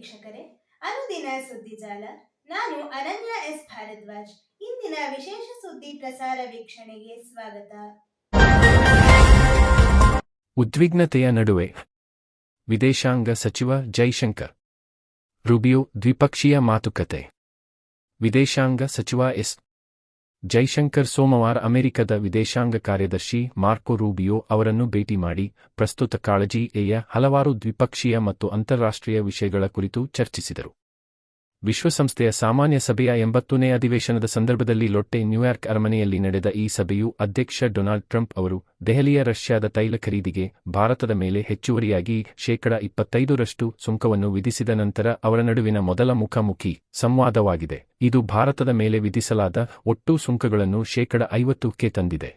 ವೀಕ್ಷಕರೇ, ಅನುದಿನ ಸುದ್ದಿಜಾಲ ನಾನು ಅನನ್ಯ ಎಸ್. ಭಾರದ್ವಾಜ್. ಇಂದಿನ ವಿಶೇಷ ಸುದ್ದಿ ಪ್ರಸಾರ ವೀಕ್ಷಣೆಗೆ ಸ್ವಾಗತ. ಉದ್ವಿಗ್ನತೆಯ ನಡುವೆ ವಿದೇಶಾಂಗ ಸಚಿವ ಜೈಶಂಕರ್, ರುಬಿಯೋ ದ್ವಿಪಕ್ಷೀಯ ಮಾತುಕತೆ. ವಿದೇಶಾಂಗ ಸಚಿವ ಎಸ್. ಜೈಶಂಕರ್ ಸೋಮವಾರ ಅಮೆರಿಕದ ವಿದೇಶಾಂಗ ಕಾರ್ಯದರ್ಶಿ ಮಾರ್ಕೊ ರೂಬಿಯೋ ಅವರನ್ನು ಭೇಟಿ ಮಾಡಿ ಪ್ರಸ್ತುತ ಕಾಳಜಿ ಎಯ ಹಲವಾರು ದ್ವಿಪಕ್ಷೀಯ ಮತ್ತು ಅಂತಾರಾಷ್ಟ್ರೀಯ ವಿಷಯಗಳ ಕುರಿತು ಚರ್ಚಿಸಿದರು. ವಿಶ್ವಸಂಸ್ಥೆಯ ಸಾಮಾನ್ಯ ಸಭೆಯ ಎಂಬತ್ತನೇ ಅಧಿವೇಶನದ ಸಂದರ್ಭದಲ್ಲಿ ಲೊಟ್ಟೆ ನ್ಯೂಯಾರ್ಕ್ ಅರಮನೆಯಲ್ಲಿ ನಡೆದ ಈ ಸಭೆಯು ಅಧ್ಯಕ್ಷ ಡೊನಾಲ್ಡ್ ಟ್ರಂಪ್ ಅವರು ದೆಹಲಿಯ ರಷ್ಯಾದ ತೈಲ ಖರೀದಿಗೆ ಭಾರತದ ಮೇಲೆ ಹೆಚ್ಚುವರಿಯಾಗಿ ಶೇಕಡ ಇಪ್ಪತ್ತೈದರಷ್ಟು ಸುಂಕವನ್ನು ವಿಧಿಸಿದ ನಂತರ ಅವರ ನಡುವಿನ ಮೊದಲ ಮುಖಾಮುಖಿ ಸಂವಾದವಾಗಿದೆ. ಇದು ಭಾರತದ ಮೇಲೆ ವಿಧಿಸಲಾದ ಒಟ್ಟು ಸುಂಕಗಳನ್ನು ಶೇಕಡ ಐವತ್ತಕ್ಕೆ ತಂದಿದೆ.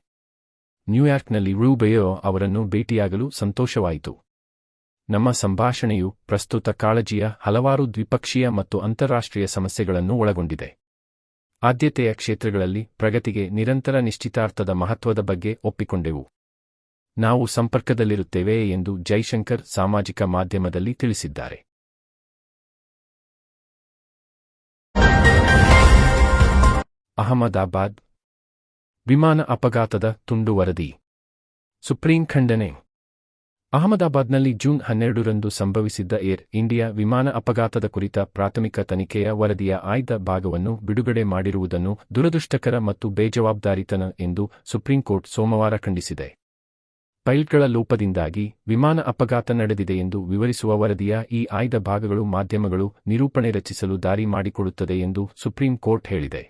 ನ್ಯೂಯಾರ್ಕ್ನಲ್ಲಿ ರೂಬೆಯೋ ಅವರನ್ನು ಭೇಟಿಯಾಗಲು ಸಂತೋಷವಾಯಿತು. ನಮ್ಮ ಸಂಭಾಷಣೆಯು ಪ್ರಸ್ತುತ ಕಾಳಜಿಯ ಹಲವಾರು ದ್ವಿಪಕ್ಷೀಯ ಮತ್ತು ಅಂತಾರಾಷ್ಟ್ರೀಯ ಸಮಸ್ಯೆಗಳನ್ನು ಒಳಗೊಂಡಿದೆ. ಆದ್ಯತೆಯ ಕ್ಷೇತ್ರಗಳಲ್ಲಿ ಪ್ರಗತಿಗೆ ನಿರಂತರ ನಿಶ್ಚಿತಾರ್ಥದ ಮಹತ್ವದ ಬಗ್ಗೆ ಒಪ್ಪಿಕೊಂಡೆವು. ನಾವು ಸಂಪರ್ಕದಲ್ಲಿರುತ್ತೇವೆ ಎಂದು ಜೈಶಂಕರ್ ಸಾಮಾಜಿಕ ಮಾಧ್ಯಮದಲ್ಲಿ ತಿಳಿಸಿದ್ದಾರೆ. ಅಹಮದಾಬಾದ್. ವಿಮಾನ ಅಪಘಾತದ ತುಂಡು ವರದಿ. ಸುಪ್ರೀಂ ಖಂಡನೆ. ಅಹಮದಾಬಾದ್ನಲ್ಲಿ ಜೂನ್ ಹನ್ನೆರಡರಂದು ಸಂಭವಿಸಿದ್ದ ಏರ್ ಇಂಡಿಯಾ ವಿಮಾನ ಅಪಘಾತದ ಕುರಿತ ಪ್ರಾಥಮಿಕ ತನಿಖೆಯ ವರದಿಯ ಆಯ್ದ ಭಾಗವನ್ನು ಬಿಡುಗಡೆ ಮಾಡಿರುವುದನ್ನು ದುರದೃಷ್ಟಕರ ಮತ್ತು ಬೇಜವಾಬ್ದಾರಿತನ ಎಂದು ಸುಪ್ರೀಂಕೋರ್ಟ್ ಸೋಮವಾರ ಖಂಡಿಸಿದೆ. ಪೈಲ್ಟ್ಗಳ ಲೋಪದಿಂದಾಗಿ ವಿಮಾನ ಅಪಘಾತ ನಡೆದಿದೆ ಎಂದು ವಿವರಿಸುವ ವರದಿಯ ಈ ಆಯ್ದ ಭಾಗಗಳು ಮಾಧ್ಯಮಗಳು ನಿರೂಪಣೆ ರಚಿಸಲು ದಾರಿ ಮಾಡಿಕೊಡುತ್ತದೆ ಎಂದು ಸುಪ್ರೀಂ ಕೋರ್ಟ್ ಹೇಳಿದೆ.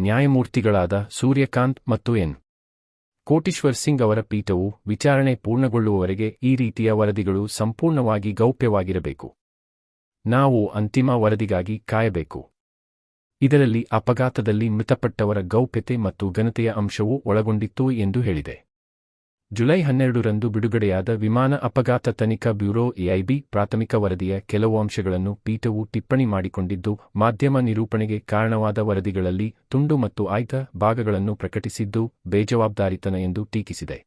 ನ್ಯಾಯಮೂರ್ತಿಗಳಾದ ಸೂರ್ಯಕಾಂತ್ ಮತ್ತು ಎನ್. ಕೋಟೀಶ್ವರ್ ಸಿಂಗ್ ಅವರ ಪೀಠವು ವಿಚಾರಣೆ ಪೂರ್ಣಗೊಳ್ಳುವವರೆಗೆ ಈ ರೀತಿಯ ವರದಿಗಳು ಸಂಪೂರ್ಣವಾಗಿ ಗೌಪ್ಯವಾಗಿರಬೇಕು. ನಾವು ಅಂತಿಮ ವರದಿಗಾಗಿ ಕಾಯಬೇಕು. ಇದರಲ್ಲಿ ಅಪಘಾತದಲ್ಲಿ ಮೃತಪಟ್ಟವರ ಗೌಪ್ಯತೆ ಮತ್ತು ಘನತೆಯ ಅಂಶವೂ ಒಳಗೊಂಡಿತ್ತು ಎಂದು ಹೇಳಿದೆ. ಜುಲೈ ಹನ್ನೆರಡರಂದು ಬಿಡುಗಡೆಯಾದ ವಿಮಾನ ಅಪಘಾತ ತನಿಖಾ ಬ್ಯೂರೋ ಎಐಬಿ ಪ್ರಾಥಮಿಕ ವರದಿಯ ಕೆಲವು ಅಂಶಗಳನ್ನು ಪೀಠವು ಟಿಪ್ಪಣಿ ಮಾಡಿಕೊಂಡಿದ್ದು, ಮಾಧ್ಯಮ ನಿರೂಪಣೆಗೆ ಕಾರಣವಾದ ವರದಿಗಳಲ್ಲಿ ತುಂಡು ಮತ್ತು ಆಯ್ದ ಭಾಗಗಳನ್ನು ಪ್ರಕಟಿಸಿದ್ದು, ಬೇಜವಾಬ್ದಾರಿತನ ಎಂದು ಟೀಕಿಸಿದೆ.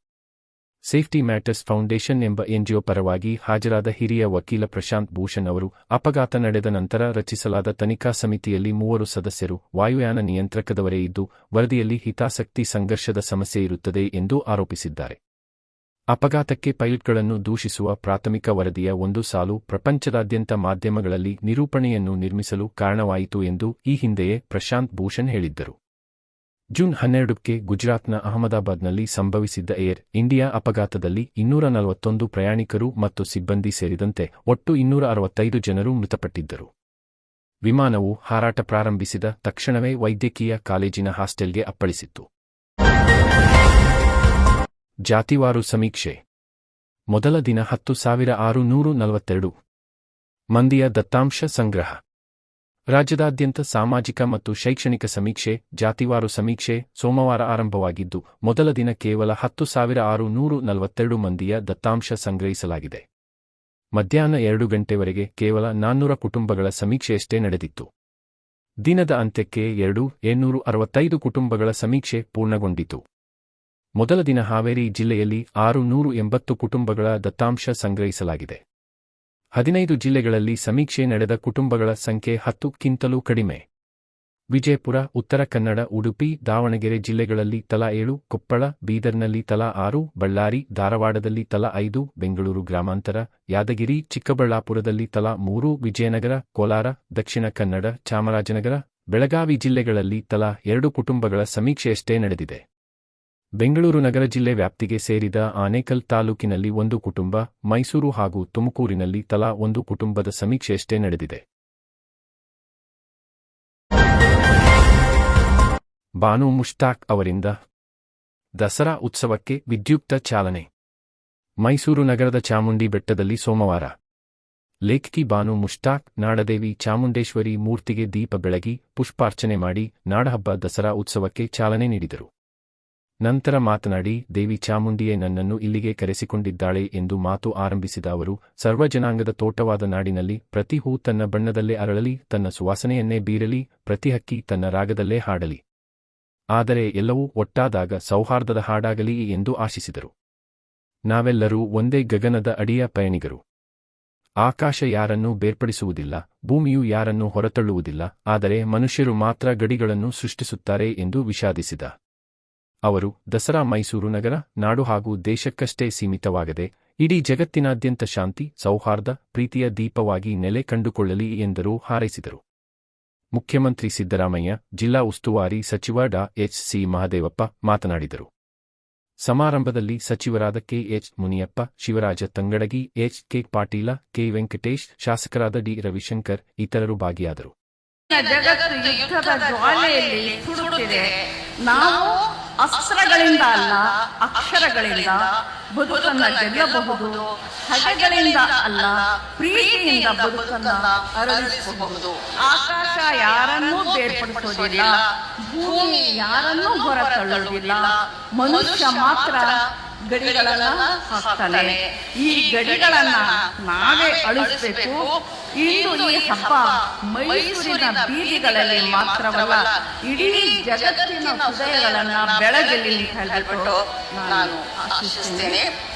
ಸೇಫ್ಟಿ ಮ್ಯಾಟರ್ಸ್ ಫೌಂಡೇಶನ್ ಎಂಬ ಎನ್ಜಿಒ ಪರವಾಗಿ ಹಾಜರಾದ ಹಿರಿಯ ವಕೀಲ ಪ್ರಶಾಂತ್ ಭೂಷಣ್ ಅವರು, ಅಪಘಾತ ನಡೆದ ನಂತರ ರಚಿಸಲಾದ ತನಿಖಾ ಸಮಿತಿಯಲ್ಲಿ ಮೂವರು ಸದಸ್ಯರು ವಾಯುಯಾನ ನಿಯಂತ್ರಕದವರೇ ಇದ್ದು, ವರದಿಯಲ್ಲಿ ಹಿತಾಸಕ್ತಿ ಸಂಘರ್ಷದ ಸಮಸ್ಯೆ ಇರುತ್ತದೆ ಎಂದು ಆರೋಪಿಸಿದ್ದಾರೆ. ಅಪಘಾತಕ್ಕೆ ಪೈಲಟ್ಗಳನ್ನು ದೂಷಿಸುವ ಪ್ರಾಥಮಿಕ ವರದಿಯ ಒಂದು ಸಾಲು ಪ್ರಪಂಚದಾದ್ಯಂತ ಮಾಧ್ಯಮಗಳಲ್ಲಿ ನಿರೂಪಣೆಯನ್ನು ನಿರ್ಮಿಸಲು ಕಾರಣವಾಯಿತು ಎಂದು ಈ ಹಿಂದೆಯೇ ಪ್ರಶಾಂತ್ ಭೂಷಣ್ ಹೇಳಿದ್ದರು. ಜೂನ್ ಹನ್ನೆರಡಕ್ಕೆ ಗುಜರಾತ್ನ ಅಹಮದಾಬಾದ್ನಲ್ಲಿ ಸಂಭವಿಸಿದ್ದ ಏರ್ ಇಂಡಿಯಾ ಅಪಘಾತದಲ್ಲಿ ಇನ್ನೂರ ನಲವತ್ತೊಂದು ಪ್ರಯಾಣಿಕರು ಮತ್ತು ಸಿಬ್ಬಂದಿ ಸೇರಿದಂತೆ ಒಟ್ಟು ಇನ್ನೂರ ಅರವತ್ತೈದು ಜನರು ಮೃತಪಟ್ಟಿದ್ದರು. ವಿಮಾನವು ಹಾರಾಟ ಪ್ರಾರಂಭಿಸಿದ ತಕ್ಷಣವೇ ವೈದ್ಯಕೀಯ ಕಾಲೇಜಿನ ಹಾಸ್ಟೆಲ್ಗೆ ಅಪ್ಪಳಿಸಿತ್ತು. ಜಾತಿವಾರು ಸಮೀಕ್ಷೆ. ಮೊದಲ ದಿನ ಹತ್ತು ಸಾವಿರ ಆರು ನೂರು ನಲವತ್ತೆರಡು. ಮಂದಿಯ ದತ್ತಾಂಶ ಸಂಗ್ರಹ. ರಾಜ್ಯದಾದ್ಯಂತ ಸಾಮಾಜಿಕ ಮತ್ತು ಶೈಕ್ಷಣಿಕ ಸಮೀಕ್ಷೆ, ಜಾತಿವಾರು ಸಮೀಕ್ಷೆ ಸೋಮವಾರ ಆರಂಭವಾಗಿದ್ದು, ಮೊದಲ ದಿನ ಕೇವಲ ಹತ್ತು ಸಾವಿರ ಆರು ನೂರು ನಲವತ್ತೆರಡು ಮಂದಿಯ ದತ್ತಾಂಶ ಸಂಗ್ರಹಿಸಲಾಗಿದೆ. ಮಧ್ಯಾಹ್ನ ಎರಡು ಗಂಟೆವರೆಗೆ ಕೇವಲ ನಾನ್ನೂರ ಕುಟುಂಬಗಳ ಸಮೀಕ್ಷೆಯಷ್ಟೇ ನಡೆದಿತ್ತು. ದಿನದ ಅಂತ್ಯಕ್ಕೆ ಎರಡು, ಏಳ್ನೂರು ಅರವತ್ತೈದು ಕುಟುಂಬಗಳ ಸಮೀಕ್ಷೆ ಪೂರ್ಣಗೊಂಡಿತು. ಮೊದಲ ದಿನ ಹಾವೇರಿ ಜಿಲ್ಲೆಯಲ್ಲಿ ಆರು ನೂರು ಎಂಬತ್ತು ಕುಟುಂಬಗಳ ದತ್ತಾಂಶ ಸಂಗ್ರಹಿಸಲಾಗಿದೆ. ಹದಿನೈದು ಜಿಲ್ಲೆಗಳಲ್ಲಿ ಸಮೀಕ್ಷೆ ನಡೆದ ಕುಟುಂಬಗಳ ಸಂಖ್ಯೆ ಹತ್ತಕ್ಕಿಂತಲೂ ಕಡಿಮೆ. ವಿಜಯಪುರ, ಉತ್ತರ ಕನ್ನಡ, ಉಡುಪಿ, ದಾವಣಗೆರೆ ಜಿಲ್ಲೆಗಳಲ್ಲಿ ತಲಾ ಏಳು, ಕೊಪ್ಪಳ, ಬೀದರ್ನಲ್ಲಿ ತಲಾ ಆರು, ಬಳ್ಳಾರಿ, ಧಾರವಾಡದಲ್ಲಿ ತಲಾ ಐದು, ಬೆಂಗಳೂರು ಗ್ರಾಮಾಂತರ, ಯಾದಗಿರಿ, ಚಿಕ್ಕಬಳ್ಳಾಪುರದಲ್ಲಿ ತಲಾ ಮೂರು, ವಿಜಯನಗರ, ಕೋಲಾರ, ದಕ್ಷಿಣ ಕನ್ನಡ, ಚಾಮರಾಜನಗರ, ಬೆಳಗಾವಿ ಜಿಲ್ಲೆಗಳಲ್ಲಿ ತಲಾ ಎರಡು ಕುಟುಂಬಗಳ ಸಮೀಕ್ಷೆಯಷ್ಟೇ ನಡೆದಿದೆ. ಬೆಂಗಳೂರು ನಗರ ಜಿಲ್ಲೆ ವ್ಯಾಪ್ತಿಗೆ ಸೇರಿದ ಆನೇಕಲ್ ತಾಲೂಕಿನಲ್ಲಿ ಒಂದು ಕುಟುಂಬ, ಮೈಸೂರು ಹಾಗೂ ತುಮಕೂರಿನಲ್ಲಿ ತಲಾ ಒಂದು ಕುಟುಂಬದ ಸಮೀಕ್ಷೆಯಷ್ಟೇ ನಡೆದಿದೆ. ಬಾನು ಮುಷ್ತಾಕ್ ಅವರಿಂದ ದಸರಾ ಉತ್ಸವಕ್ಕೆ ವಿದ್ಯುಕ್ತ ಚಾಲನೆ. ಮೈಸೂರು ನಗರದ ಚಾಮುಂಡಿ ಬೆಟ್ಟದಲ್ಲಿ ಸೋಮವಾರ. ಲೇಖಕಿ ಬಾನು ಮುಷ್ತಾಕ್ ನಾಡದೇವಿ ಚಾಮುಂಡೇಶ್ವರಿ ಮೂರ್ತಿಗೆ ದೀಪ ಬೆಳಗಿ, ಪುಷ್ಪಾರ್ಚನೆ ಮಾಡಿ ನಾಡಹಬ್ಬ ದಸರಾ ಉತ್ಸವಕ್ಕೆ ಚಾಲನೆ ನೀಡಿದರು. ನಂತರ ಮಾತನಾಡಿ, ದೇವಿ ಚಾಮುಂಡಿಯೇ ನನ್ನನ್ನು ಇಲ್ಲಿಗೆ ಕರೆಸಿಕೊಂಡಿದ್ದಾಳೆ ಎಂದು ಮಾತು ಆರಂಭಿಸಿದ ಅವರು, ಸರ್ವಜನಾಂಗದ ತೋಟವಾದ ನಾಡಿನಲ್ಲಿ ಪ್ರತಿ ಹೂ ತನ್ನ ಬಣ್ಣದಲ್ಲೇ ಅರಳಲಿ, ತನ್ನ ಸುವಾಸನೆಯನ್ನೇ ಬೀರಲಿ, ಪ್ರತಿ ಹಕ್ಕಿ ತನ್ನ ರಾಗದಲ್ಲೇ ಹಾಡಲಿ. ಆದರೆ ಎಲ್ಲವೂ ಒಟ್ಟಾದಾಗ ಸೌಹಾರ್ದದ ಹಾಡಾಗಲಿ ಎಂದು ಆಶಿಸಿದರು. ನಾವೆಲ್ಲರೂ ಒಂದೇ ಗಗನದ ಅಡಿಯ ಪಯಣಿಗರು. ಆಕಾಶ ಯಾರನ್ನೂ ಬೇರ್ಪಡಿಸುವುದಿಲ್ಲ, ಭೂಮಿಯು ಯಾರನ್ನೂ ಹೊರತಳ್ಳುವುದಿಲ್ಲ, ಆದರೆ ಮನುಷ್ಯರು ಮಾತ್ರ ಗಡಿಗಳನ್ನು ಸೃಷ್ಟಿಸುತ್ತಾರೆ ಎಂದು ವಿಷಾದಿಸಿದ. ಅವರು ದಸರಾ ಮೈಸೂರು ನಗರ, ನಾಡು ಹಾಗೂ ದೇಶಕ್ಕಷ್ಟೇ ಸೀಮಿತವಾಗದೆ, ಇಡೀ ಜಗತ್ತಿನಾದ್ಯಂತ ಶಾಂತಿ, ಸೌಹಾರ್ದ, ಪ್ರೀತಿಯ ದೀಪವಾಗಿ ನೆಲೆ ಕಂಡುಕೊಳ್ಳಲಿ ಎಂದರು ಹಾರೈಸಿದರು. ಮುಖ್ಯಮಂತ್ರಿ ಸಿದ್ದರಾಮಯ್ಯ, ಜಿಲ್ಲಾ ಉಸ್ತುವಾರಿ ಸಚಿವ ಡಾ ಎಚ್ ಸಿ ಮಹದೇವಪ್ಪ ಮಾತನಾಡಿದರು. ಸಮಾರಂಭದಲ್ಲಿ ಸಚಿವರಾದ K H Muniyappa, Shivaraja Tangadagi, H K Patil, K Venkatesh, ಶಾಸಕರಾದ ಡಿ ರವಿಶಂಕರ್ ಇತರರು ಭಾಗಿಯಾದರು. ಅಸ್ತ್ರಗಳಿಂದ ಅಲ್ಲ, ಅಕ್ಷರಗಳಿಂದ ಬದುಕನ್ನ ಗೆಲ್ಲಬಹುದು. ಹಗೆಗಳಿಂದ ಅಲ್ಲ, ಪ್ರೀತಿಯಿಂದ ಬದುಕನ್ನ ಅರಳಿಸಬಹುದು. ಆಕಾಶ ಯಾರನ್ನೂ ಬೇರ್ಪಡಿಸೋದಿಲ್ಲ, ಭೂಮಿ ಯಾರನ್ನೂ ಹೊರತಳ್ಳುವುದಿಲ್ಲ, ಮನುಷ್ಯ ಮಾತ್ರ ಗಡಿಗಳನ್ನ ಹಾಕ್ತಾನೆ. ಈ ಗಡಿಗಳನ್ನ ನಾವೇ ಅಳಿಸ್ಬೇಕು. ಇಂದು ಈ ಹಬ್ಬ ಮೈಸೂರಿನ ಬೀದಿಗಳಲ್ಲಿ ಮಾತ್ರವಲ್ಲ, ಇಡೀ ಜಗತ್ತಿನ ಹೃದಯಗಳನ್ನ ಬೆಳಗಲಿ ಅಂತ ಹೇಳ್ಬಿಟ್ಟು ನಾನು ಆಶಿಸ್ತೇನೆ.